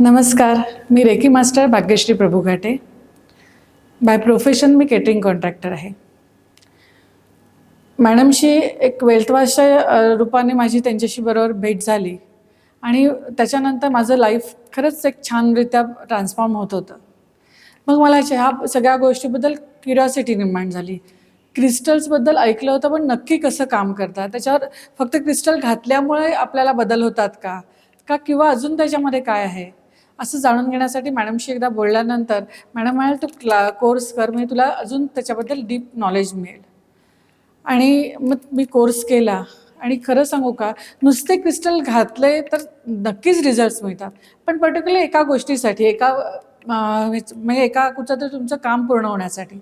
नमस्कार मी reiki master Bhagyashree Prabhu Ghate by profession me catering contractor आहे. मॅडमशी एक वेल्थवासच्या रूपाने माझी त्यांच्याशी बरोबर भेट झाली आणि त्याच्यानंतर माझं लाईफ खरंच एक छानरित्या ट्रान्सफॉर्म होत होतं. मग मला ह्या सगळ्या गोष्टीबद्दल क्युरिॉसिटी निर्माण झाली. क्रिस्टल्सबद्दल ऐकलं होतं पण नक्की कसं काम करतात? त्याच्यावर फक्त क्रिस्टल घातल्यामुळे आपल्याला बदल होतात का? का किंवा अजून त्याच्यामध्ये काय आहे? असं जाणून घेण्यासाठी मॅडमशी एकदा बोलल्यानंतर मॅडम म्हणाल तू क्ला कोर्स कर म्हणजे तुला अजून त्याच्याबद्दल डीप नॉलेज मिळेल. आणि मग मी कोर्स केला. आणि खरं सांगू का नुसते क्रिस्टल घातले तर नक्कीच रिझल्ट्स मिळतात. पण पर्टिक्युलर एका गोष्टीसाठी एका म्हणजे एका कुठचं तरी तुमचं काम पूर्ण होण्यासाठी.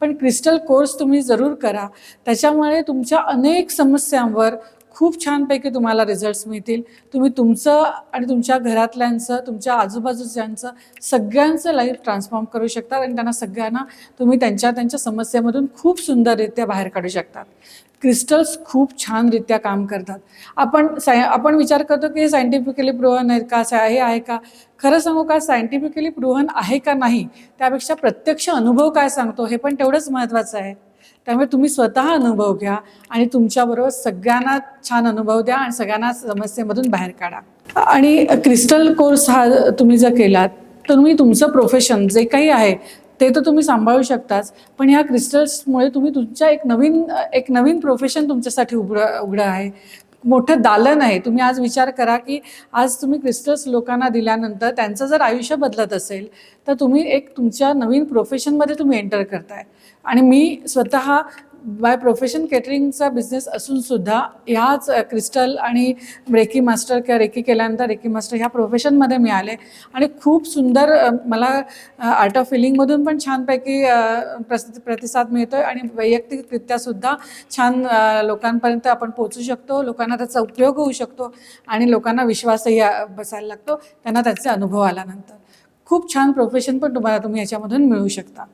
पण क्रिस्टल कोर्स तुम्ही जरूर करा. त्याच्यामुळे तुमच्या अनेक समस्यांवर खूप छानपैकी तुम्हाला रिझल्ट्स मिळतील. तुम्ही तुमचं आणि तुमच्या घरातल्यांचं तुमच्या आजूबाजूच्यांचं सगळ्यांचं लाईफ ट्रान्सफॉर्म करू शकतात आणि त्यांना सगळ्यांना तुम्ही त्यांच्या त्यांच्या समस्येमधून खूप सुंदररित्या बाहेर काढू शकतात. क्रिस्टल्स खूप छानरित्या काम करतात. आपण साय आपण विचार करतो की हे सायंटिफिकली प्रूव्हन आहेत का? सा- हे आहे का? खरं सांगू का? सायंटिफिकली प्रूव्हन आहे का नाही? त्यापेक्षा प्रत्यक्ष अनुभव काय सांगतो? हे पण तेवढंच महत्त्वाचं आहे. त्यामुळे तुम्ही स्वतः अनुभव घ्या आणि तुमच्याबरोबर सगळ्यांना छान अनुभव द्या आणि सगळ्यांना समस्येमधून बाहेर काढा. आणि क्रिस्टल कोर्स हा तुम्ही जर केलात तर तुम्ही तुमचं प्रोफेशन जे काही आहे ते तर तुम्ही सांभाळू शकताच पण ह्या क्रिस्टल्समुळे तुम्ही तुमच्या एक नवीन एक नवीन प्रोफेशन तुमच्यासाठी उघडं उघडं आहे. मोठं दालन आहे. तुम्ही आज विचार करा की आज तुम्ही क्रिस्टल्स लोकांना दिल्यानंतर त्यांचं जर आयुष्य बदलत असेल तर तुम्ही एक तुमच्या नवीन प्रोफेशनमध्ये तुम्ही एंटर करताय. आणि मी स्वतः बाय प्रोफेशन केटरिंगचा बिझनेस असून सुद्धा ह्याच क्रिस्टल आणि रेकी मास्टर किंवा रेकी केल्यानंतर रेकी मास्टर ह्या प्रोफेशनमध्ये मिळाले आणि खूप सुंदर मला आर्ट ऑफ फिलिंगमधून पण छानपैकी प्रसि प्रस प्रतिसाद मिळतो आहे आणि वैयक्तिकरित्यासुद्धा छान लोकांपर्यंत आपण पोचू शकतो. लोकांना त्याचा उपयोग होऊ शकतो आणि लोकांना विश्वासही बसायला लागतो. त्यांना त्याचे अनुभव आल्यानंतर. खूप छान प्रोफेशन पण तुम्हाला तुम्ही याच्यामधून मिळू शकता.